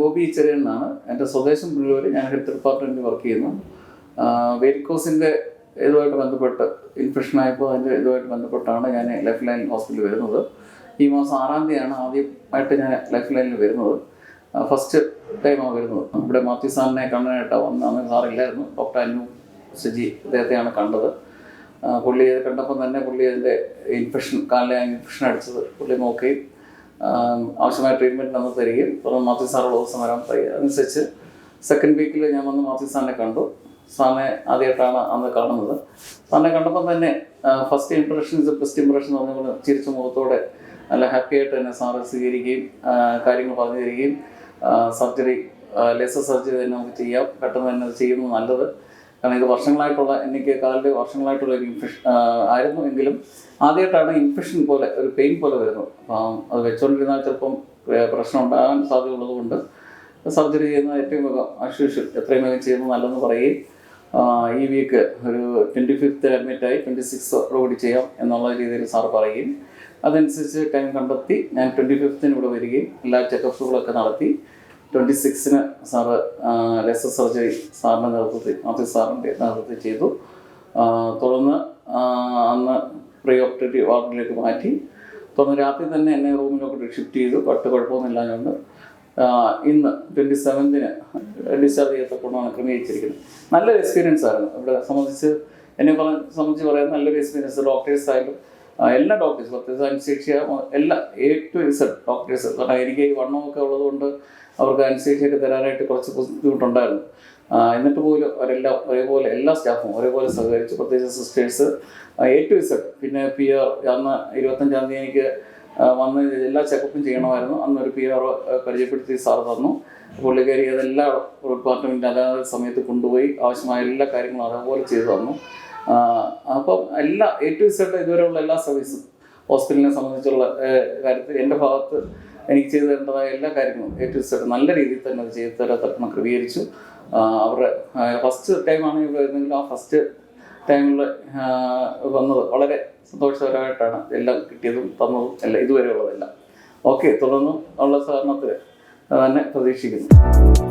ബോബി ചെറിയൻ എന്നാണ്. എന്റെ സ്വദേശം പുള്ളൂർ ഞാൻ ഹെൽത്ത് ഡിപ്പാർട്ട്മെന്റിൽ വർക്ക് ചെയ്യുന്നു. വെരിക്കോസിന്റെ ഇതുമായിട്ട് ബന്ധപ്പെട്ട് ഇൻഫെക്ഷൻ ആയപ്പോൾ അതിന്റെ ഇതുമായിട്ട് ബന്ധപ്പെട്ടാണ് ഞാൻ ലൈഫ് ലൈൻ ഹോസ്പിറ്റലിൽ വരുന്നത്. ഈ മാസം ആറാം തീയതിയാണ് ആദ്യമായിട്ട് ഞാൻ ലൈഫ് ലൈനിൽ വരുന്നത്. ഫസ്റ്റ് ടൈമാണ് വരുന്നത്. ഇവിടെ മാത്യു സാറിനെ കാണാനായിട്ടാണ് വന്ന് അന്ന് സാറില്ലായിരുന്നു. ഡോക്ടർ അനു സജി അദ്ദേഹത്തെയാണ് കണ്ടത്. പുള്ളി കണ്ടപ്പോൾ തന്നെ പുള്ളി അതിന്റെ ഇൻഫെക്ഷൻ കാലിലെ ഇൻഫെക്ഷൻ അടിച്ചത് പുള്ളി നോക്കുകയും ആവശ്യമായ ട്രീറ്റ്മെന്റ് നമ്മൾ തരികയും തുടർന്ന് മാത്യു സാറുള്ള ദിവസം വരാൻ തരിക അതനുസരിച്ച് സെക്കൻഡ് വീക്കിൽ ഞാൻ വന്ന് മാത്യു സാറിനെ കണ്ടു. സാറിനെ ആദ്യമായിട്ടാണ് അന്ന് കാണുന്നത്. സാറിനെ കണ്ടപ്പോൾ തന്നെ first impression is best impression എന്ന് പറഞ്ഞുകൊണ്ട് ചിരിച്ച മുഖത്തോടെ നല്ല ഹാപ്പി ആയിട്ട് തന്നെ സാറ് സ്വീകരിക്കുകയും കാര്യങ്ങൾ പറഞ്ഞു തരികയും സർജറി ലേസർ സർജറി തന്നെ നമുക്ക് ചെയ്യാം. പെട്ടെന്ന് തന്നെ അത് ചെയ്യുന്നത് നല്ലത്. കാരണം ഇത് വർഷങ്ങളായിട്ടുള്ള എനിക്ക് കാലിൽ വർഷങ്ങളായിട്ടുള്ള ഒരു ഇൻഫെക്ഷൻ ആയിരുന്നു. എങ്കിലും ആദ്യമായിട്ടാണ് ഇൻഫെക്ഷൻ പോലെ ഒരു പെയിൻ പോലെ വരുന്നത്. അപ്പം അത് വെച്ചുകൊണ്ടിരുന്നാൽ ചിലപ്പം പ്രശ്നം ഉണ്ടാകാൻ സാധ്യതയുള്ളത് കൊണ്ട് സർജറി ചെയ്യുന്നത് ഏറ്റവും വേഗം ആശ്വസിച്ചു എത്രയും വേഗം ചെയ്യുന്നത് നല്ലതെന്ന് പറയുകയും ഈ വീക്ക് ഒരു ട്വന്റി ഫിഫ്ത്ത് അഡ്മിറ്റായി ട്വന്റി സിക്സ് റോഡ് ചെയ്യാം എന്നുള്ള രീതിയിൽ സാർ പറയുകയും അതനുസരിച്ച് ടൈം കണ്ടെത്തി ഞാൻ ട്വന്റി ഫിഫ്ത്തിന് ഇവിടെ വരികയും എല്ലാ ചെക്കപ്പുകളൊക്കെ നടത്തി ട്വന്റി സിക്സിന് സാറ് ലെസർ സർജറി സാറിന്റെ നേതൃത്വത്തിൽ മാത്യു സാറിന്റെ നേതൃത്വത്തിൽ ചെയ്തു. തുടർന്ന് അന്ന് പ്രീ ഓപ്പറേറ്റീവ് വാർഡിലേക്ക് മാറ്റി. തുടർന്ന് രാത്രി തന്നെ എന്നെ റൂമിലോട്ട് ഷിഫ്റ്റ് ചെയ്തു. പട്ട് കുഴപ്പമൊന്നുമില്ലാഞ്ഞുകൊണ്ട് ഇന്ന് ട്വന്റി സെവൻത്തിന് ഡിസ്ചാർജ് ചെയ്യത്തക്കൊണ്ടാണ് ക്രമീകരിച്ചിരിക്കുന്നത്. നല്ലൊരു എക്സ്പീരിയൻസ് ആയിരുന്നു. ഇവിടെ സംബന്ധിച്ച് എന്നെ പറഞ്ഞ സംബന്ധിച്ച് പറയാൻ നല്ലൊരു എക്സ്പീരിയൻസ് ഡോക്ടേഴ്സ് ആയാലും എല്ലാ ഡോക്ടേഴ്സ് പ്രത്യേകിച്ച് അനുശേഷിയ എല്ലാ എ ടു ഇസഡ് ഡോക്ടേഴ്സ്. കാരണം എനിക്ക് വണ്ണമൊക്കെ ഉള്ളതുകൊണ്ട് അവർക്ക് അനുസരിച്ചൊക്കെ തരാനായിട്ട് കുറച്ച് ബുദ്ധിമുട്ടുണ്ടായിരുന്നു. എന്നിട്ട് പോലും അവരെല്ലാം ഒരേപോലെ എല്ലാ സ്റ്റാഫും ഒരേപോലെ സഹകരിച്ചു പ്രത്യേകിച്ച് സിസ്റ്റേഴ്സ് എ ടു ഇസഡ് പിന്നെ പി ആർ അന്ന് ഇരുപത്തഞ്ചാം തീയതി എനിക്ക് വന്ന് എല്ലാ ചെക്കപ്പും ചെയ്യണമായിരുന്നു. അന്ന് ഒരു പി ആർ പരിചയപ്പെടുത്തി സാർ തന്നു. പുള്ളിക്കാരി അതെല്ലാ ഡിപ്പാർട്ട്മെന്റ് അതാത് സമയത്ത് കൊണ്ടുപോയി ആവശ്യമായ എല്ലാ കാര്യങ്ങളും അതേപോലെ ചെയ്തു തന്നു. അപ്പം എല്ലാ എ ടു ഇസഡ് ഇതുവരെയുള്ള എല്ലാ സർവീസും ഹോസ്പിറ്റലിനെ സംബന്ധിച്ചുള്ള കാര്യത്തിൽ എന്റെ ഭാഗത്ത് എനിക്ക് ചെയ്തു തരേണ്ടതായ എല്ലാ കാര്യങ്ങളും എ ടു നല്ല രീതിയിൽ തന്നെ അത് ചെയ്തു തരത്തക്കണം ക്രമീകരിച്ചു. അവരുടെ ഫസ്റ്റ് ടൈമാണ് ഇവിടെ വരുന്നെങ്കിൽ ആ ഫസ്റ്റ് ടൈമിൽ വന്നത് വളരെ സന്തോഷകരമായിട്ടാണ് എല്ലാം കിട്ടിയതും തന്നതും എല്ലാം ഇതുവരെയുള്ളതെല്ലാം ഓക്കെ തുടർന്നും ഉള്ള സഹകരണത്തിൽ തന്നെ പ്രതീക്ഷിക്കുന്നു.